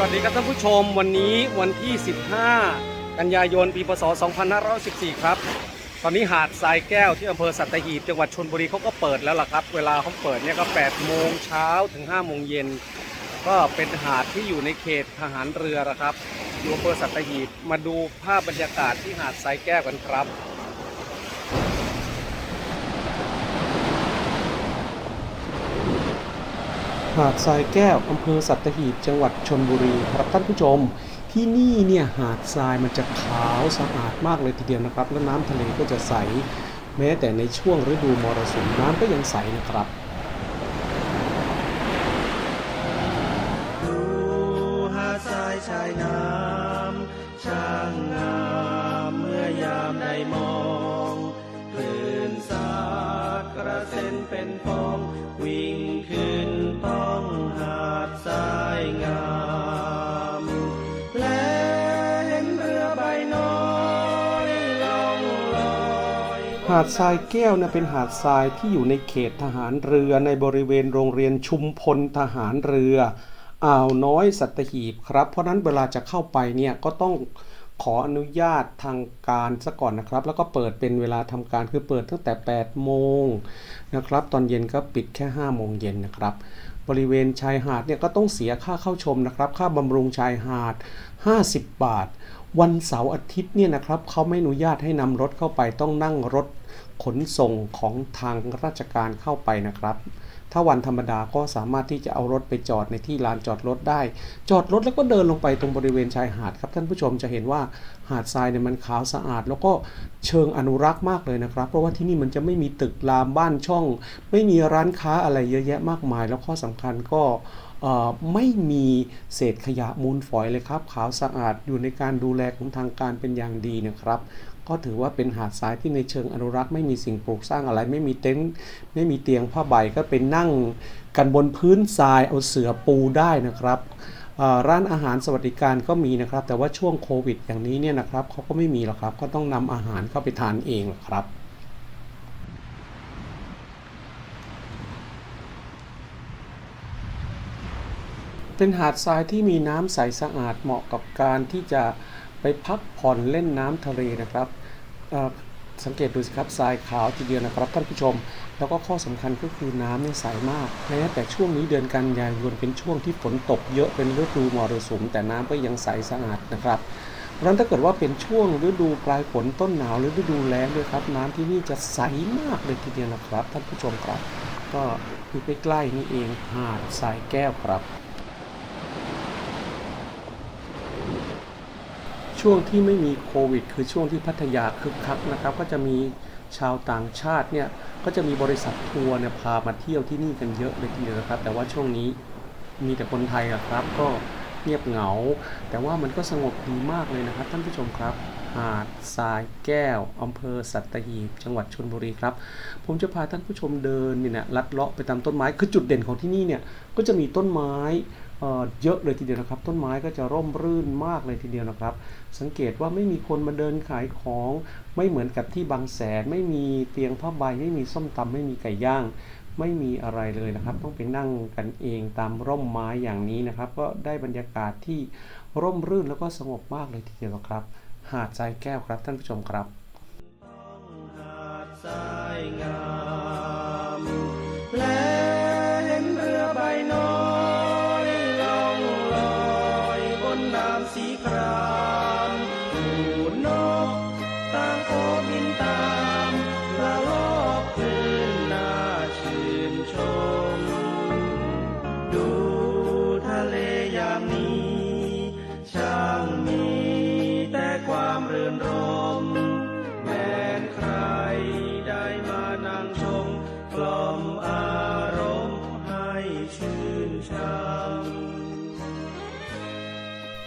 วัสดีครับท่านผู้ชมวันนี้วันที่ 15 กันยายนปีพศ 2514 ครับ ตอนนี้หาดทรายแก้วที่อำเภอสัตหีบจังหวัดชนบุรีเขาก็เปิดแล้วล่ะครับ เวลาเขาเปิดเนี่ยก็ 8 โมงเช้าถึง 5 โมงเย็น ก็เป็นหาดที่อยู่ในเขตทหารเรือนะครับอยู่อำเภอสัตหีบมาดูภาพบรรยากาศที่หาดทรายแก้วกันครับาดทรายแก้วอำเภอสัตหีบจังหวัดชนบุรีครับท่านผู้ชม ที่นี่เนี่ยหาดทรายมันจะขาวสะอาดมากเลยทีเดียวนะครับ และน้ำทะเลก็จะใส แม้แต่ในช่วงฤดูมรสุมน้ำก็ยังใสนะครับดูหาดทรายชายน้ำช่างงามเมื่อยามได้มองคลื่นสาดกระเซ็นเป็นฟองวิ่งขึ้นาดทรายแก้วนะเป็นหาดทรายที่อยู่ในเขตทหารเรือในบริเวณโรงเรียนชุมพลทหารเรืออ่าวน้อยสัตหีบครับ เพราะนั้นเวลาจะเข้าไปเนี่ยก็ต้องขออนุญาตทางการซะก่อนนะครับ แล้วก็เปิดเป็นเวลาทำการคือเปิดตั้งแต่ 8 โมงนะครับ ตอนเย็นก็ปิดแค่ 5 โมงเย็นนะครับ บริเวณชายหาดเนี่ยก็ต้องเสียค่าเข้าชมนะครับ ค่าบำรุงชายหาด 50 บาท วันเสาร์อาทิตย์เนี่ยนะครับเขาไม่อนุญาตให้นำรถเข้าไปต้องนั่งรถ ขนส่งของทางราชการเข้าไปนะครับ ถ้าวันธรรมดาก็สามารถที่จะเอารถไปจอดในที่ลานจอดรถได้ จอดรถแล้วก็เดินลงไปตรงบริเวณชายหาดครับ ท่านผู้ชมจะเห็นว่าหาดทรายเนี่ยมันขาวสะอาด แล้วก็เชิงอนุรักษ์มากเลยนะครับ เพราะว่าที่นี่มันจะไม่มีตึกรามบ้านช่อง ไม่มีร้านค้าอะไรเยอะแยะมากมาย แล้วข้อสำคัญก็ ไม่มีเศษขยะมูลฝอยเลยครับขาวสะอาดอยู่ในการดูแลของทางการเป็นอย่างดีนะครับก็ถือว่าเป็นหาดทรายที่ในเชิงอนุรักษ์ไม่มีสิ่งปลูกสร้างอะไร ไม่มีเต็นท์ไม่มีเตียงผ้าใบก็เป็นนั่งกันบนพื้นทรายเอาเสือปูได้นะครับร้านอาหารสวัสดิการก็มีนะครับ แต่ว่าช่วงโควิดอย่างนี้เนี่ยนะครับเขาก็ไม่มีหรอกครับ ก็ต้องนำอาหารเข้าไปทานเองหรอกครับ เป็นหาดทรายที่มีน้ำใสสะอาดเหมาะกับการที่จะไปพักผ่อนเล่นน้ำทะเลนะครับสังเกตดูสิครับทรายขาวทีเดียวนะครับท่านผู้ชม แล้วก็ข้อสำคัญก็คือน้ำเนี่ยใสมากแม้แต่ช่วงนี้เดือนกันยายนเป็นช่วงที่ฝนตกเยอะเป็นฤดูมรสุมแต่น้ำก็ยังใสสะอาดนะครับเพราะนั้นถ้าเกิดว่าเป็นช่วงฤดูปลายฝนต้นหนาวหรือฤดูแล้งด้วยครับ น้ำที่นี่จะใสมากเลยทีเดียวนะครับท่านผู้ชมครับ ก็อยู่ใกล้ๆนี่เองหาดทรายแก้วครับ ช่วงที่ไม่มีโควิด คือช่วงที่พัทยาคึกคักนะครับ ก็จะมีชาวต่างชาติเนี่ยก็จะมีบริษัททัวร์เนี่ยพามาเที่ยวที่นี่กันเยอะเลยทีเดียวนะครับ แต่ว่าช่วงนี้มีแต่คนไทยอะครับ ก็เงียบเหงา แต่ว่ามันก็สงบดีมากเลยนะครับ ท่านผู้ชมครับ หาดทรายแก้วอำเภอสัตหีบ จังหวัดชลบุรีครับ ผมจะพาท่านผู้ชมเดินเนี่ยนะลัดเลาะไปตามต้นไม้ คือจุดเด่นของที่นี่เนี่ยก็จะมีต้นไม้ เเยอะเลยทีเดียวนะครับ ต้นไม้ก็จะร่มรื่นมากเลยทีเดียวนะครับ สังเกตว่าไม่มีคนมาเดินขายของไม่เหมือนกับที่บางแสนไม่มีเตียงผ้าใบไม่มีส้มตำไม่มีไก่ย่างไม่มีอะไรเลยนะครับ ต้องไปนั่งกันเองตามร่มไม้อย่างนี้นะครับ ก็ได้บรรยากาศที่ร่มรื่นแล้วก็สงบมากเลยทีเดียวครับ หาดทรายแก้วครับท่านผู้ชมครับ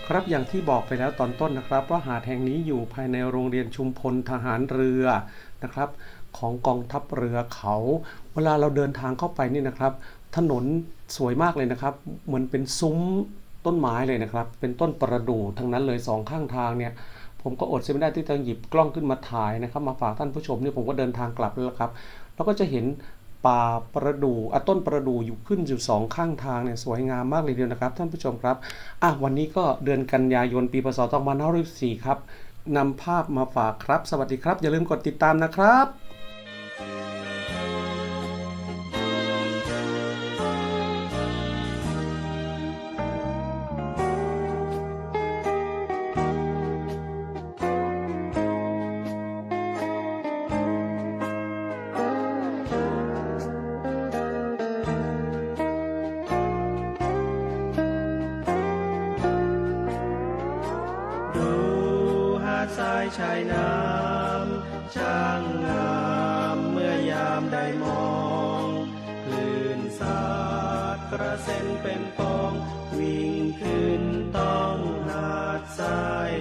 ครับอย่างที่บอกไปแล้วตอนต้นนะครับว่าหาดแห่งนี้อยู่ภายในโรงเรียนชุมพลทหารเรือนะครับ ของกองทัพเรือเขา เวลาเราเดินทางเข้าไปนี่นะครับ ถนนสวยมากเลยนะครับ เหมือนเป็นซุ้มต้นไม้เลยนะครับ เป็นต้นประดู่ทั้งนั้นเลยสองข้างทางเนี่ยผมก็อดเสียไม่ได้ที่จะหยิบกล้องขึ้นมาถ่ายนะครับ มาฝากท่านผู้ชมเนี่ยผมก็เดินทางกลับแล้วครับ แล้วก็จะเห็น ป่าประดู่อะต้นประดู่อยู่ขึ้นอยู่สองข้างทางเนี่ยสวยงามมากเลยเดียวนะครับ ท่านผู้ชมครับอะวันนี้ก็เดือนกันยายนปีพศ2564ครับนำภาพมาฝากครับ สวัสดีครับ อย่าลืมกดติดตามนะครับ ชายน้ำ ช่างงามเมื่อยามได้มองคลื่นสาดกระเซ็นเป็นปอง วิ่งขึ้นต้องหาดทราย